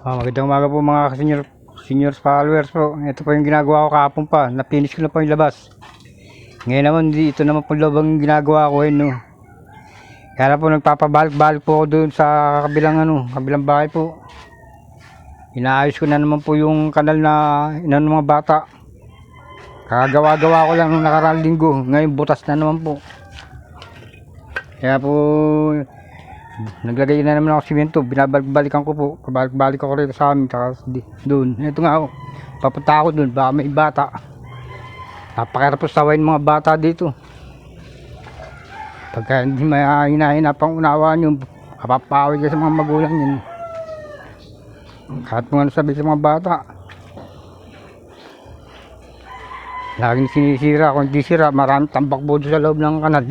Ah, magandang umaga po mga senior senior followers po. Ito po yung ginagawa ko kahapon pa. Na-finish ko na po yung labas. Ngayon naman, ito naman po lobang ginagawa ko eh, no. Kaya po nagpapabalik-balik po ako doon sa kabilang ano, kabilang bahay po. Inaayos ko na naman po yung kanal na inano mga bata. Kagawa-gawa ko lang nung nakaraang linggo. Ngayon butas na naman po. Kaya po Naglagay na naman ako simento, binabalik-balikan ko po. Kabalik-balik ako rito sa amin, tsaka di- doon. Ito nga ako, papunta ako doon, baka may bata. Napakahirap po sawayin mga bata dito. Pagka hindi may hinahina pang unawaan yung kapapawi ka sa mga magulang yun. Kahit mo ano sabi sa mga bata. Laging sinisira, kung hindi sira, maraming tambak po doon sa loob ng kanal.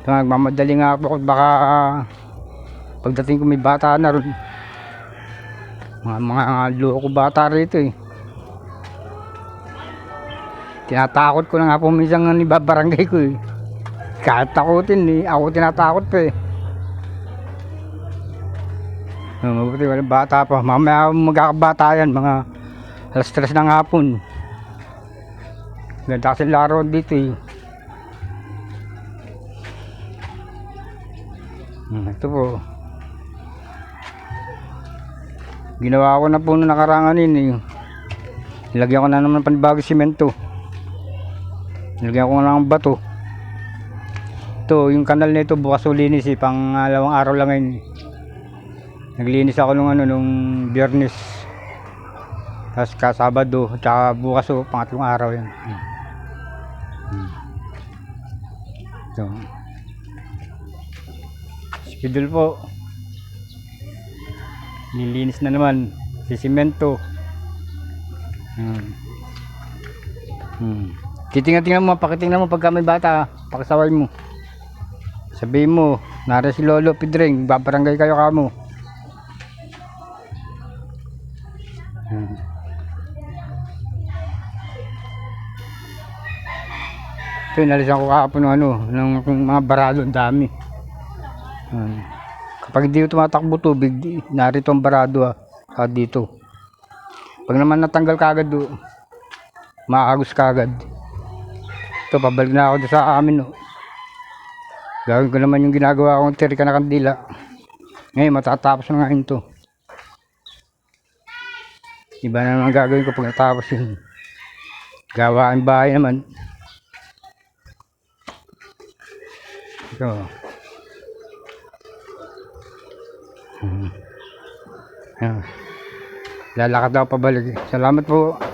So, nagmamadali nga ako baka ah, pagdating ko may bata na ron. Mga mga loko bata rito eh. Tinatakot ko na nga po minsan ni babarangay ko eh. Kahit takutin eh, ako tinatakot pa eh. Oh, mabuti wala bata pa. Mamaya magkakabata yan, mga alas tres ng hapon. Ganda kasi laro dito eh. Ito po. Ginawa ko na po nung nakarangan yun eh. Nilagyan ko na naman ng panibagong simento. Nilagyan ko na ng bato. Ito, yung kanal nito bukas ulinis eh. Pangalawang araw lang ngayon. eh. Naglinis ako nung ano, nung biyernes. Tapos kasabado, tsaka bukas o, pangatlong araw yan. Hmm. Hmm. Schedule po. Lilinis na naman. Sisimento. Hmm. Hmm. Titingnan-tingnan mo, pakitingnan mo pagka may bata, pakisaway mo. Sabihin mo, nara si Lolo Pidring, babarangay kayo kamo. Hmm. Ito, inalisan ko kahapon ano, ng, mga barado, dami. Hmm. Kapag ko tumatakbo tubig, di- narito ang barado ah, saka dito. Pag naman natanggal kagad do, maagos kagad. Ito, pabalik na ako sa amin. No. Gagawin ko naman yung ginagawa kong tirika na kandila. Ngayon, matatapos na nga yun to. Iba na naman gagawin ko pag natapos yun. Gawain bahay naman. Ito. Hmm. Ayan. Lalakad ako pabalik. Salamat po.